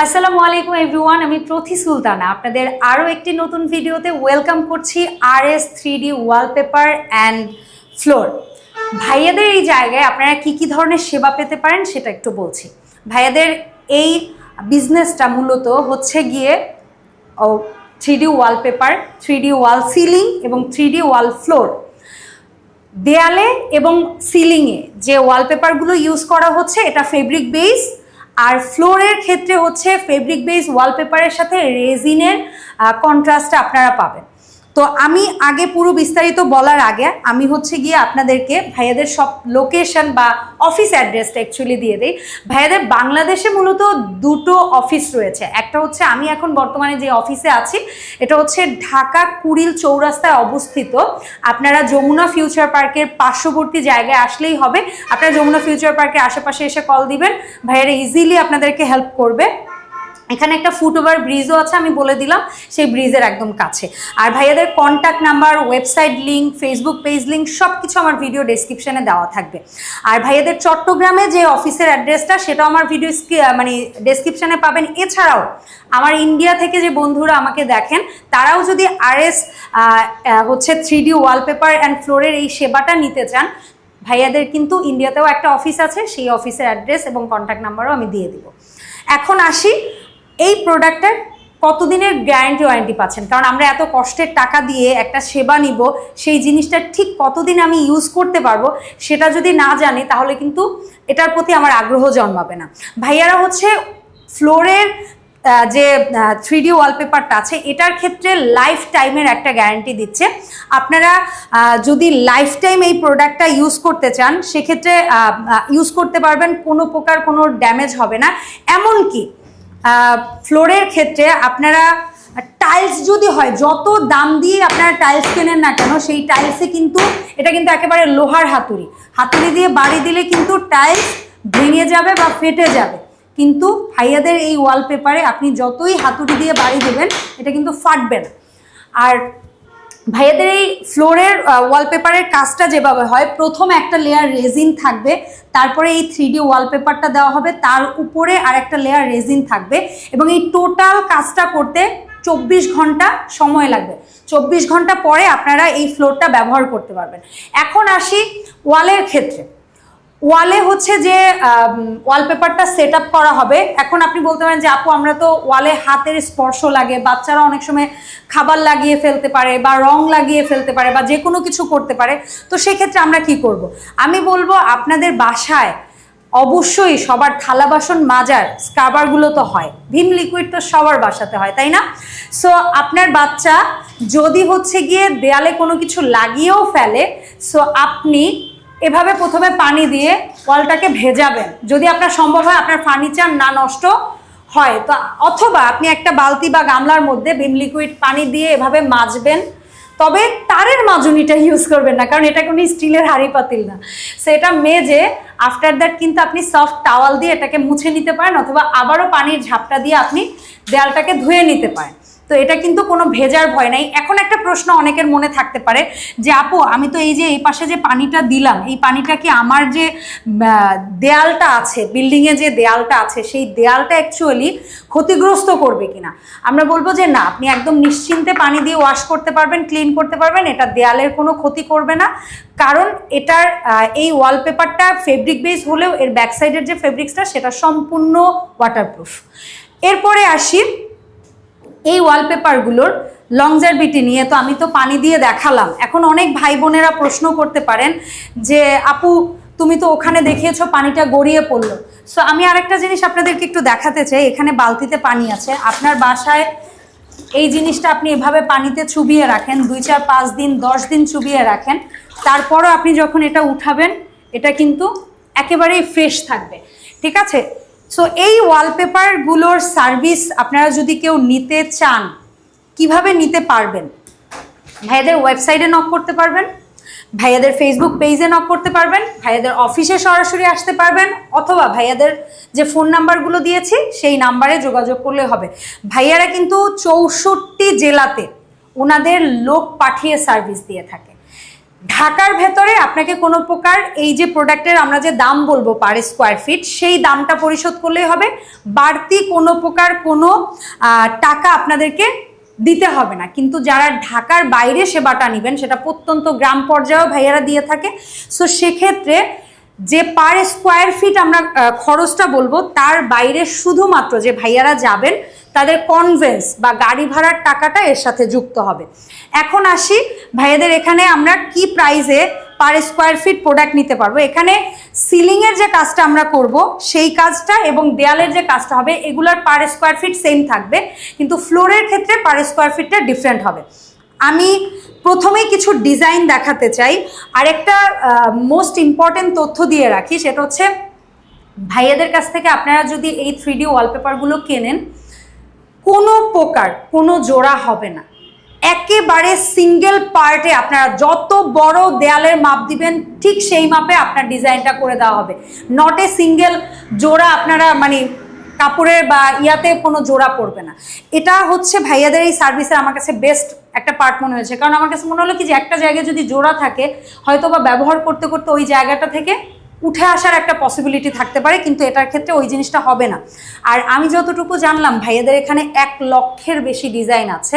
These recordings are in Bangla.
আসসালামু আলাইকুম এভরিওয়ান, আমি প্রথি সুলতানা। আপনাদের আরও একটি নতুন ভিডিওতে ওয়েলকাম করছি R S three D wallpaper and floor ভাইয়াদের এই জায়গায় আপনারা কি কি ধরনের সেবা পেতে পারেন সেটা একটু বলছি। ভাইয়াদের এই বিজনেসটা মূলত হচ্ছে গিয়ে three D wallpaper three D wall ceiling এবং থ্রি ডি ওয়াল ফ্লোর দেয়ালে এবং সিলিংয়ে যে ওয়ালপেপারগুলো ইউজ করা হচ্ছে, এটা ফেব্রিক বেস আর ফ্লোরের ক্ষেত্রে হচ্ছে ফেব্রিক বেস ওয়ালপেপারের সাথে রেজিনের কন্ট্রাস্টটা আপনারা পাবেন। তো আমি আগে পুরো বিস্তারিত বলার আগে আমি হচ্ছে গিয়ে আপনাদেরকে ভাইয়াদের সব লোকেশন বা অফিস অ্যাড্রেসটা অ্যাকচুয়ালি দিয়ে দিই। ভাইয়াদের বাংলাদেশে মূলত দুটো অফিস রয়েছে। একটা হচ্ছে আমি এখন বর্তমানে যে অফিসে আছি, এটা হচ্ছে ঢাকা কুড়িল চৌরাস্তায় অবস্থিত। আপনারা যমুনা ফিউচার পার্কের পার্শ্ববর্তী জায়গায় আসলেই হবে। আপনারা যমুনা ফিউচার পার্কের আশেপাশে এসে কল দিবেন। ভাইয়ারা ইজিলি আপনাদেরকে হেল্প করবে। এখানে একটা ফুট ওভার ব্রিজও আছে, আমি বলে দিলাম, সেই ব্রিজের একদম কাছে। আর ভাইয়াদের contact number website link Facebook page link সব কিছু আমার ভিডিও ডেসক্রিপশনে দেওয়া থাকবে। আর ভাইয়াদের চট্টগ্রামে যে অফিসের অ্যাড্রেসটা সেটাও আমার ভিডিও মানে ডেসক্রিপশনে পাবেন। এছাড়াও, আমার ইন্ডিয়া থেকে যে বন্ধুরা আমাকে দেখেন, তারাও যদি আর এস হচ্ছে থ্রি ডি ওয়ালপেপার অ্যান্ড ফ্লোরের এই সেবাটা নিতে চান, ভাইয়াদের কিন্তু ইন্ডিয়াতেও একটা অফিস আছে, সেই অফিসের অ্যাড্রেস এবং কন্ট্যাক্ট নাম্বারও আমি দিয়ে দিব। এখন আসি এই প্রোডাক্টের কতদিনের গ্যারান্টি ওয়ারেন্টি পাচ্ছেন? কারণ আমরা এত কষ্টের টাকা দিয়ে একটা সেবা নিব, সেই জিনিসটা ঠিক কতদিন আমি ইউজ করতে পারব সেটা যদি না জানি, তাহলে কিন্তু এটার প্রতি আমার আগ্রহ জন্মাবে না। ভাইয়ারা হচ্ছে ফ্লোরের যে থ্রি ডি ওয়ালপেপারটা আছে, এটার ক্ষেত্রে লাইফ টাইমের একটা গ্যারান্টি দিচ্ছে। আপনারা যদি লাইফ টাইম এই প্রোডাক্টটা ইউজ করতে চান, সেক্ষেত্রে ইউজ করতে পারবেন, কোনো প্রকার কোনো ড্যামেজ হবে না। এমনকি ফ্লোরের ক্ষেত্রে আপনারা টাইলস যদি হয়, যত দাম দিয়ে আপনারা টাইলস কেনেন না কেন, সেই টাইলসে কিন্তু, এটা কিন্তু একেবারে লোহার হাতুড়ি। হাতুড়ি দিয়ে বাড়ি দিলে কিন্তু টাইলস ভেঙে যাবে বা ফেটে যাবে। কিন্তু ভাইয়াদের এই ওয়ালপেপারে আপনি যতই হাতুড়ি দিয়ে বাড়ি দেবেন, এটা কিন্তু ফাটবে না। আর ভাইয়াদের এই ফ্লোরের ওয়ালপেপারের কাজটা যেভাবে হয়, প্রথম একটা লেয়ার রেজিন থাকবে, তারপরে এই থ্রি ডি ওয়ালপেপারটা দেওয়া হবে, তার উপরে আর একটা লেয়ার রেজিন থাকবে এবং এই টোটাল কাজটা করতে চব্বিশ ঘণ্টা সময় লাগবে। চব্বিশ ঘণ্টা পরে আপনারা এই ফ্লোরটা ব্যবহার করতে পারবেন। এখন আসি ওয়ালের ক্ষেত্রে। ওয়ালে হচ্ছে যে ওয়ালপেপারটা সেট আপ করা হবে। এখন আপনি বলতে পারেন যে, আপু, আমরা তো ওয়ালে হাতের স্পর্শ লাগে, বাচ্চারা অনেক সময় খাবার লাগিয়ে ফেলতে পারে বা রং লাগিয়ে ফেলতে পারে বা যে কোনো কিছু করতে পারে। তো সেক্ষেত্রে আমরা কি করব। আমি বলব, আপনাদের বাসায় অবশ্যই সবার থালা বাসন মাজার স্ক্রাবারগুলো তো হয়। ভিম লিকুইড তো সবার বাসাতে হয়, তাই না? সো আপনার বাচ্চা যদি হচ্ছে গিয়ে দেয়ালে কোনো কিছু লাগিয়েও ফেলে সো আপনি এভাবে প্রথমে পানি দিয়ে ওয়ালটাকে ভেজাবেন। যদি আপনার সম্ভব হয় আপনার ফার্নিচার না নষ্ট হয়, তো অথবা আপনি একটা বালতি বা গামলার মধ্যে ভিম লিকুইড পানি দিয়ে এভাবে মাজবেন। তবে তারের মাজুনিটা ইউজ করবেন না, কারণ এটা কোনো স্টিলের হাঁড়ি পাতিল না। সো এটা মেজে আফটার দ্যাট কিন্তু আপনি সফট টাওয়াল দিয়ে এটাকে মুছে নিতে পারেন, অথবা আবারও পানির ঝাপটা দিয়ে আপনি দেয়ালটাকে ধুয়ে নিতে পারেন। তো এটা কিন্তু কোনো ভেজার ভয় নাই। এখন একটা প্রশ্ন অনেকের মনে থাকতে পারে যে, আপু, আমি তো এই যে এই পাশে যে পানিটা দিলাম, এই পানিটা কি আমার যে দেয়ালটা আছে বিল্ডিংয়ে যে দেয়ালটা আছে, সেই দেয়ালটা অ্যাকচুয়ালি ক্ষতিগ্রস্ত করবে কিনা? আমরা বলব যে, না, আপনি একদম নিশ্চিন্তে পানি দিয়ে ওয়াশ করতে পারবেন ক্লিন করতে পারবেন, এটা দেয়ালের কোনো ক্ষতি করবে না। কারণ এটার এই ওয়ালপেপারটা ফেব্রিক বেস হলেও এর ব্যাক সাইডের যে ফেব্রিক্সটা সেটা সম্পূর্ণ ওয়াটারপ্রুফ এরপরে আসি এই ওয়ালপেপারগুলোর লংজারবিটি নিয়ে তো আমি তো পানি দিয়ে দেখালাম। এখন অনেক ভাই বোনেরা প্রশ্ন করতে পারেন যে, আপু, তুমি তো ওখানে দেখিয়েছো পানিটা গড়িয়ে পড়ল। সো আমি আরেকটা জিনিস আপনাদেরকে একটু দেখাতে চাই। এখানে বালতিতে পানি আছে। আপনার বাসায় এই জিনিসটা আপনি এভাবে পানিতে চুবিয়ে রাখেন, দুই চার পাঁচ দিন, দশ দিন চুবিয়ে রাখেন। তারপরও আপনি যখন এটা উঠাবেন, এটা কিন্তু একেবারেই ফ্রেশ থাকবে। ঠিক আছে? সো এই ওয়ালপেপারগুলোর সার্ভিস আপনারা যদি কেউ নিতে চান, কীভাবে নিতে পারবেন? ভাইয়াদের ওয়েবসাইটে নক করতে পারবেন, ভাইয়াদের ফেসবুক পেজে নক করতে পারবেন, ভাইয়াদের অফিসে সরাসরি আসতে পারবেন, অথবা ভাইয়াদের যে ফোন নাম্বারগুলো দিয়েছি, সেই নাম্বারে যোগাযোগ করলে হবে। ভাইয়ারা কিন্তু চৌষট্টি জেলাতে ওনাদের লোক পাঠিয়ে সার্ভিস দিয়ে থাকে। ঢাকার ভেতরে আপনাকে কোনো প্রকার এই যে প্রোডাক্টের আমরা যে দাম বলব পার স্কোয়ার ফিট সেই দামটা পরিশোধ করলেই হবে। বাড়তি কোনো প্রকার কোনো টাকা আপনাদেরকে দিতে হবে না। কিন্তু যারা ঢাকার বাইরে সেবাটা নেবেন, সেটা প্রত্যন্ত গ্রাম পর্যায়েও ভাইয়ারা দিয়ে থাকে। সো সেক্ষেত্রে যে পার স্কোয়ার ফিট আমরা খরচটা বলব, তার বাইরে শুধুমাত্র যে ভাইয়ারা যাবেন, তাদের কনভেন্স বা গাড়ি ভাড়ার টাকাটা এর সাথে যুক্ত হবে। এখন আসি, ভাইয়াদের এখানে আমরা কি প্রাইসে পার স্কোয়ার ফিট প্রোডাক্ট নিতে পারব? এখানে সিলিংয়ের যে কাজটা আমরা করব, সেই কাজটা এবং দেয়ালের যে কাজটা হবে, এগুলোর পার স্কোয়ার ফিট সেম থাকবে, কিন্তু ফ্লোরের ক্ষেত্রে পার স্কোয়ার ফিটটা ডিফারেন্ট হবে। আমি প্রথমেই কিছু ডিজাইন দেখাতে চাই। আরেকটা মোস্ট ইম্পর্টেন্ট তথ্য দিয়ে রাখি, সেটা হচ্ছে ভাইয়াদের কাছ থেকে আপনারা যদি এই থ্রি ডি ওয়ালপেপারগুলো কেনেন, কোনো প্রকার, কোনো জোড়া হবে না। একেবারে সিঙ্গেল পার্টে আপনারা যত বড় দেয়ালের মাপ দিবেন, ঠিক সেই মাপে আপনার ডিজাইনটা করে দেওয়া হবে। নট এ সিঙ্গেল জোড়া আপনারা মানে কাপড়ের বা ইয়াতে কোনো জোড়া পড়বে না। এটা হচ্ছে ভাইয়াদের এই সার্ভিসের আমার কাছে বেস্ট একটা পার্ট মনে হয়েছে। কারণ আমার কাছে মনে হলো কি যে একটা জায়গায় যদি জোড়া থাকে হয়তো বা ব্যবহার করতে করতে ওই জায়গাটা থেকে উঠে আসার একটা পসিবিলিটি থাকতে পারে, কিন্তু এটার ক্ষেত্রে ওই জিনিসটা হবে না। আর আমি যতটুকু জানলাম, ভাইয়াদের এখানে এক লক্ষের বেশি ডিজাইন আছে।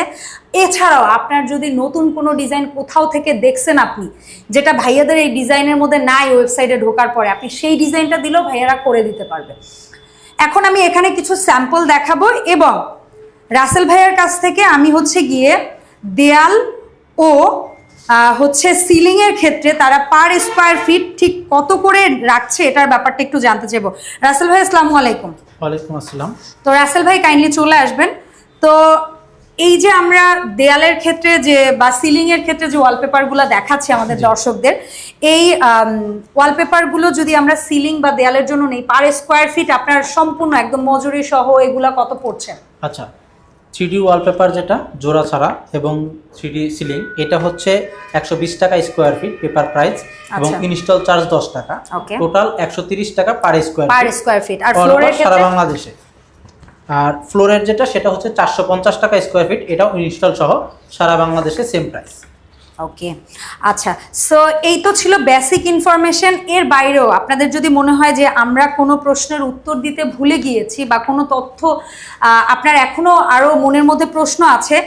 এছাড়াও আপনার যদি নতুন কোনো ডিজাইন কোথাও থেকে দেখছেন আপনি, যেটা ভাইয়াদের এই ডিজাইনের মধ্যে নাই ওয়েবসাইটে ঢোকার পরে, আপনি সেই ডিজাইনটা দিলেও ভাইয়ারা করে দিতে পারবে। এখন আমি এখানে কিছু স্যাম্পল দেখাবো এবং রাসেল ভাইয়ের কাছ থেকে আমি হচ্ছে গিয়ে দেয়াল ও হচ্ছে সিলিং এর ক্ষেত্রে তারা পার স্কোয়ার ফিট ঠিক কত করে রাখছে এটার ব্যাপারটা একটু জানতে চাইব। রাসেল ভাই আসসালামু আলাইকুম। ওয়ালাইকুম আসসালাম। তো রাসেল ভাই কাইন্ডলি চলে আসবেন। তো এই যে আমরা দেয়ালের ক্ষেত্রে যে বা সিলিং এর ক্ষেত্রে যে ওয়ালপেপারগুলো দেখাচ্ছি আমাদের দর্শকদের এই ওয়ালপেপারগুলো যদি আমরা সিলিং বা দেয়ালের জন্য নেই পার স্কোয়ার ফিট আপনার সম্পূর্ণ একদম মজুরি সহ এগুলা কত পড়ছে? আচ্ছা থ্রিডি ওয়ালপেপার যেটা জোড়া ছাড়া এবং থ্রিডি সিলিং এটা হচ্ছে একশো বিশ টাকা স্কোয়ার ফিট পেপার প্রাইস এবং। ইনস্টল চার্জ দশ টাকা. টোটাল একশো তিরিশ টাকা per square per square feet আর সারা বাংলাদেশে। আর ফ্লোরের যেটা সেটা হচ্ছে চারশো পঞ্চাশ টাকা স্কোয়ার ফিট এটাও ইনস্টল সহ সারা বাংলাদেশে সেম প্রাইস ওকে আচ্ছা সো এই তো ছিল বেসিক ইনফরমেশন এর বাইরেও আপনাদের যদি মনে হয় যে আমরা কোনো প্রশ্নের উত্তর দিতে ভুলে গিয়েছি বা কোনো তথ্য আপনার এখনও আরও মনের মধ্যে প্রশ্ন আছে,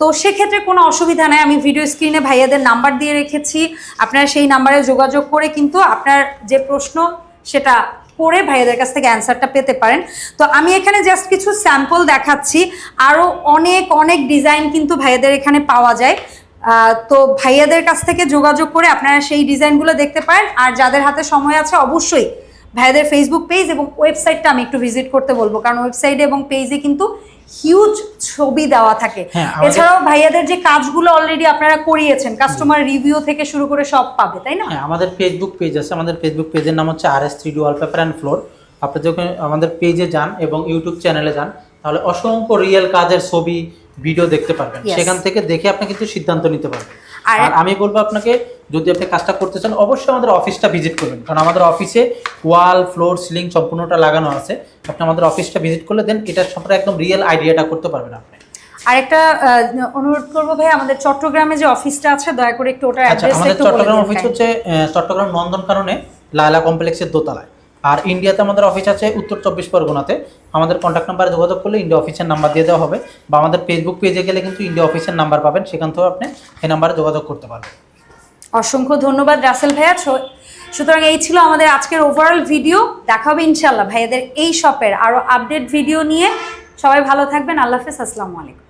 তো সেক্ষেত্রে কোনো অসুবিধা নাই। আমি ভিডিও স্ক্রিনে ভাইয়াদের নাম্বার দিয়ে রেখেছি, আপনারা সেই নাম্বারে যোগাযোগ করে কিন্তু আপনার যে প্রশ্ন সেটা করে ভাইয়াদের কাছ থেকে অ্যান্সারটা পেতে পারেন। তো আমি এখানে জাস্ট কিছু স্যাম্পল দেখাচ্ছি আরও অনেক অনেক ডিজাইন কিন্তু ভাইয়াদের এখানে পাওয়া যায়। তো ভাইয়াদের কাছ থেকে যোগাযোগ করে আপনারা সেই ডিজাইনগুলো দেখতে পারেন। আর যাদের হাতে সময় আছে অবশ্যই ভাইয়াদের ফেসবুক পেজ এবং ওয়েবসাইটটা আমি একটু ভিজিট করতে বলব। কারণ ওয়েবসাইটে এবং পেজে কিন্তু হিউজ ছবি দেওয়া থাকে। হ্যাঁ, এছাড়াও ভাইয়াদের যে কাজগুলো অলরেডি আপনারা করিয়েছেন কাস্টমার রিভিউ থেকে শুরু করে সব পাবে তাই না? হ্যাঁ আমাদের ফেসবুক পেজ আছে। আমাদের ফেসবুক পেজের নাম হচ্ছে R S three D wallpaper and floor আপনি যখন আমাদের পেজে যান এবং ইউটিউব চ্যানেলে যান তাহলে অসংখ্য রিয়েল কাজের ছবি ভিডিও দেখতে পারবেন। সেখান থেকে দেখে আপনি কিন্তু সিদ্ধান্ত নিতে পারবেন। আর- আমি বলব আপনাকে যদি আপনি কাজটা করতে চান অবশ্যই আমাদের অফিসটা ভিজিট করবেন। কারণ আমাদের অফিসে ওয়াল ফ্লোর সিলিং সম্পূর্ণটা লাগানো আছে। আপনি আমাদের অফিসটা ভিজিট করলে দেন এটার সম্পর্কে একদম রিয়েল আইডিয়াটা করতে পারবেন আপনি। আরেকটা অনুরোধ করব ভাই আমাদের চট্টগ্রামে যে অফিসটা আছে দয়া করে একটু ওটার আচ্ছা অ্যাড্রেসটা একটু বলে চট্টগ্রাম অফিস হচ্ছে চট্টগ্রাম নন্দন কারণে লায়লা কমপ্লেক্সের দোতলায়। আর ইন্ডিয়াতে আমাদের অফিস আছে উত্তর চব্বিশ পরগনাতে। আমাদের কন্ট্যাক্ট নাম্বারে যোগাযোগ করলে ইন্ডিয়া অফিসের নাম্বার দিয়ে দেওয়া হবে। বা আমাদের ফেসবুক পেজে গেলে কিন্তু ইন্ডিয়া অফিসের নাম্বার পাবেন, সেখান থেকেও আপনি এই নাম্বারে যোগাযোগ করতে পারবেন। অসংখ্য ধন্যবাদ রাসেল ভাইয়া। সুতরাং এই ছিল আমাদের আজকের ওভারঅল ভিডিও দেখা হবে ইনশাল্লাহ ভাইয়াদের এই শপের আরও আপডেট ভিডিও নিয়ে। সবাই ভালো থাকবেন। আল্লাহ হাফেজ। আসসালামু আলাইকুম।